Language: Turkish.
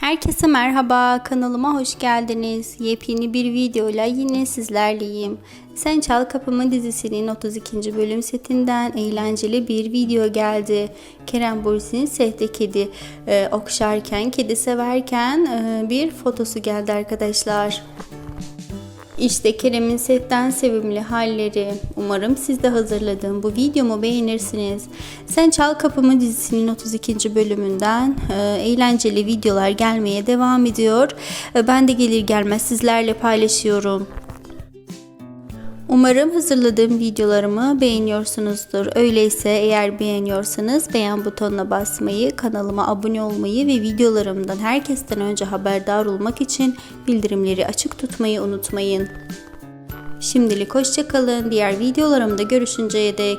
Herkese merhaba, kanalıma hoş geldiniz. Yepyeni bir videoyla yine sizlerleyim. Sen Çal Kapımı dizisinin 32. bölüm setinden eğlenceli bir video geldi. Kerem Bürsin'in sehte kedi e, okşarken, kedi severken e, bir fotosu geldi arkadaşlar. İşte Kerem'in setten sevimli halleri. Umarım siz de hazırladığım bu videomu beğenirsiniz. Sen Çal Kapımı dizisinin 32. bölümünden e, eğlenceli videolar gelmeye devam ediyor. E, ben de gelir gelmez sizlerle paylaşıyorum. Umarım hazırladığım videolarımı beğeniyorsunuzdur. Öyleyse eğer beğeniyorsanız beğen butonuna basmayı, kanalıma abone olmayı ve videolarımdan herkesten önce haberdar olmak için bildirimleri açık tutmayı unutmayın. Şimdilik hoşçakalın. Diğer videolarımda görüşünceye dek.